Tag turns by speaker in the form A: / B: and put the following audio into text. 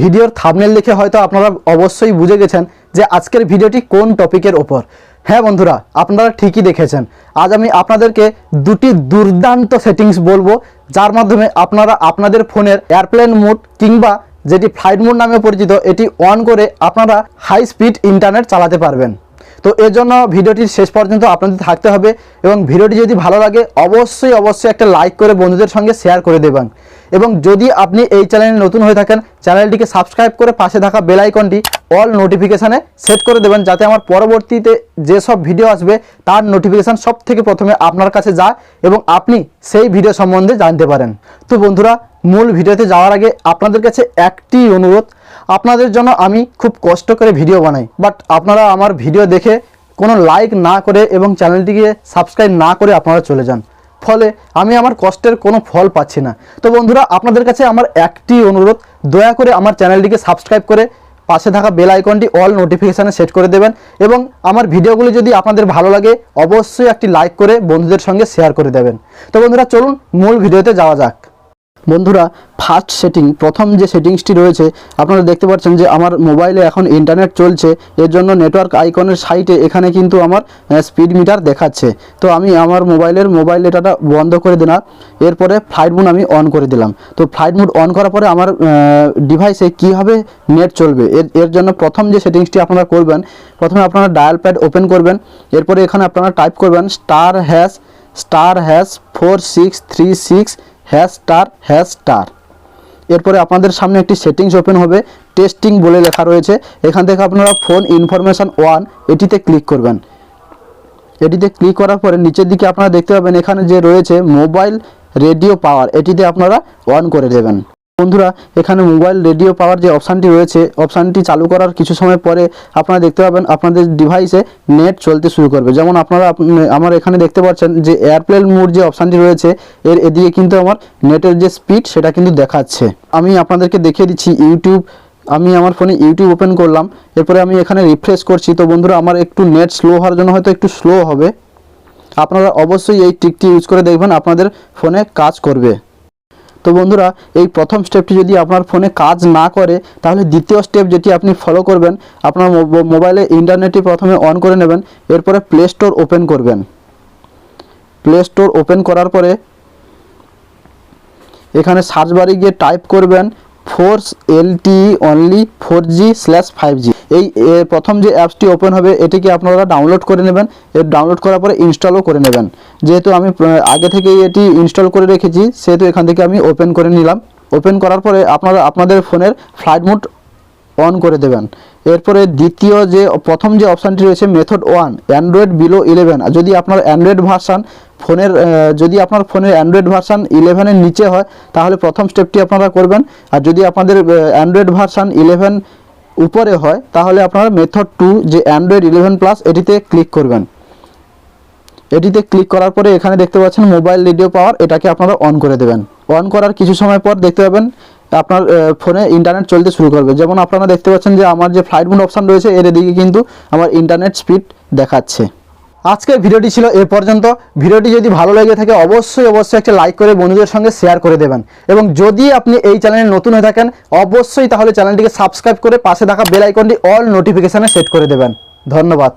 A: ভিডিওর থামনেল দেখে হয়তো আপনারা অবশ্যই বুঝে গেছেন যে আজকের ভিডিওটি কোন টপিকের ওপর। হ্যাঁ বন্ধুরা, আপনারা ঠিকই দেখেছেন। আজ আমি আপনাদেরকে দুটি দুর্দান্ত সেটিংস বলব, যার মাধ্যমে আপনারা আপনাদের ফোনের এয়ারপ্লেন মোড কিংবা যেটি ফ্লাইট মোড নামে পরিচিত, এটি অন করে আপনারা হাই স্পিড ইন্টারনেট চালাতে পারবেন। তো এর জন্য ভিডিওটির শেষ পর্যন্ত আপনাদের থাকতে হবে এবং ভিডিওটি যদি ভালো লাগে, অবশ্যই অবশ্যই একটা লাইক করে বন্ধুদের সঙ্গে শেয়ার করে দেবেন। এবং যদি আপনি এই চ্যানেলে নতুন হয়ে থাকেন চ্যানেলটিকে সাবস্ক্রাইব করে পাশে থাকা বেল আইকনটি অল নোটিফিকেশানে সেট করে দেবেন, যাতে আমার পরবর্তীতে যেসব ভিডিও আসবে, তার নোটিফিকেশান সব থেকে প্রথমে আপনার কাছে যায় এবং আপনি সেই ভিডিও সম্বন্ধে জানতে পারেন। তো বন্ধুরা, মূল ভিডিওতে যাওয়ার আগে আপনাদের কাছে একটি অনুরোধ আপনাদের জন্য আমি খুব কষ্ট করে ভিডিও বানাই। বাট আপনারা আমার ভিডিও দেখে কোনো লাইক না করে এবং চ্যানেলটিকে সাবস্ক্রাইব না করে আপনারা চলে যান। ফলে আমি আমার কষ্টের কোনো ফল পাচ্ছি না। তো বন্ধুরা, আপনাদের কাছে আমার একটি অনুরোধ, দয়া করে আমার চ্যানেলটিকে সাবস্ক্রাইব করে পাশে থাকা বেল আইকনটি অল নোটিফিকেশানে সেট করে দেবেন এবং আমার ভিডিওগুলি যদি আপনাদের ভালো লাগে, অবশ্যই একটি লাইক করে বন্ধুদের সঙ্গে শেয়ার করে দেবেন। তো বন্ধুরা, চলুন মূল ভিডিওতে যাওয়া যাক। বন্ধুরা ফার্স্ট সেটিং প্রথম যে সেটিংসটি রয়েছে, আপনারা দেখতে পাচ্ছেন যে আমার মোবাইলে এখন ইন্টারনেট চলছে, এর জন্য নেটওয়ার্ক আইকনের সাইটে এখানে কিন্তু আমার স্পিড মিটার দেখাচ্ছে। তো আমি আমার মোবাইলের মোবাইল ডেটাটা বন্ধ করে দিলাম, এরপরে ফ্লাইট মোড আমি অন করে দিলাম। তো ফ্লাইট মোড অন করার পরে আমার ডিভাইসে কীভাবে নেট চলবে। এর এর জন্য প্রথম যে সেটিংসটি আপনারা করবেন, প্রথমে আপনারা ডায়াল প্যাড ওপেন করবেন, এরপরে এখানে আপনারা টাইপ করবেন star hash star hash four six three six hash star hash star. এরপরে আপনাদের সামনে একটি সেটিংস ওপেন হবে, টেস্টিং বলে লেখা রয়েছে। এখান থেকে আপনারা ফোন ইনফরমেশন ওয়ান এটিতে ক্লিক করবেন। এটিতে ক্লিক করার পরে নিচের দিকে আপনারা দেখতে পাবেন এখানে যে রয়েছে মোবাইল রেডিও পাওয়ার, এটিতে আপনারা অন করে দেবেন। বন্ধুরা, এখানে মোবাইল রেডিও পাওয়ার যে অপশানটি রয়েছে, অপশানটি চালু করার কিছু সময় পরে আপনারা দেখতে পাবেন আপনাদের ডিভাইসে নেট চলতে শুরু করবে। যেমন আপনারা আপ- আমার এখানে দেখতে পাচ্ছেন যে এয়ারপ্লেন মোড যে অপশানটি রয়েছে, এর এদিকে কিন্তু আমার নেটের যে স্পিড সেটা কিন্তু দেখাচ্ছে। আমি আপনাদেরকে দেখিয়ে দিচ্ছি ইউটিউব আমি আমার ফোনে ইউটিউব ওপেন করলাম, এরপরে আমি এখানে রিফ্রেশ করছি। তো বন্ধুরা, আমার একটু নেট স্লো হওয়ার জন্য হয়তো একটু স্লো হবে। আপনারা অবশ্যই এই ট্রিকটি ইউজ করে দেখবেন, আপনাদের ফোনে কাজ করবে। তো বন্ধুরা, এই প্রথম স্টেপটি যদি আপনার ফোনে কাজ না করে, তাহলে দ্বিতীয় স্টেপ যেটি আপনি ফলো করবেন, আপনার মোব- মোবাইলে ইন্টারনেটটি প্রথমে অন করে নেবেন, এরপরে প্লে স্টোর ওপেন করবেন। প্লে স্টোর ওপেন করার পরে, এখানে সার্চ বারে গিয়ে টাইপ করবেন force LTE only four G slash five G এই প্রথম যে অ্যাপসটি ওপেন হবে, এটিকে আপনারা ডাউনলোড করে নেবেন। এর ডাউনলোড করার পরে ইনস্টলও করে নেবেন। যেহেতু আমি আগে থেকেই এটি ইনস্টল করে রেখেছি, সেহেতু এখান থেকে আমি ওপেন করে নিলাম। ওপেন করার পরে আপনারা, আপনাদের ফোনের ফ্লাইট মোড অন করে দেবেন। এরপরে দ্বিতীয় যে, প্রথম যে অপশানটি রয়েছে method one Android below eleven যদি আপনার অ্যান্ড্রয়েড ভার্সান ফোনের যদি আপনার ফোনের অ্যান্ড্রয়েড ভার্সান ইলেভেনের নিচে হয়, তাহলে প্রথম স্টেপটি আপনারা করবেন। আর যদি আপনাদের অ্যান্ড্রয়েড ভার্সান ইলেভেন উপরে হয়, তাহলে আপনারা মেথড টু যে অ্যান্ড্রয়েড ইলেভেন প্লাস এটিতে ক্লিক করবেন। এটিতে ক্লিক করার পরে এখানে দেখতে পাচ্ছেন মোবাইল রেডিও পাওয়ার এটাকে আপনারা অন করে দেবেন। অন করার কিছু সময় পর দেখতে পাবেন, আপনার ফোনে ইন্টারনেট চলতে শুরু করবে। যেমন আপনারা দেখতে পাচ্ছেন যে আমার যে ফ্লাইট মোড অপশান রয়েছে, এর এদিকে কিন্তু আমার ইন্টারনেট স্পিড দেখাচ্ছে। আজকের ভিডিওটি ছিল এ পর্যন্ত। ভিডিওটি যদি ভালো লেগে থাকে, অবশ্যই অবশ্যই একটা লাইক করে বন্ধুদের সঙ্গে শেয়ার করে দেবেন। এবং যদি আপনি এই চ্যানেলে নতুন হয়ে থাকেন, অবশ্যই তাহলে চ্যানেলটিকে সাবস্ক্রাইব করে পাশে থাকা বেল আইকনটি অল নোটিফিকেশানে সেট করে দেবেন। ধন্যবাদ।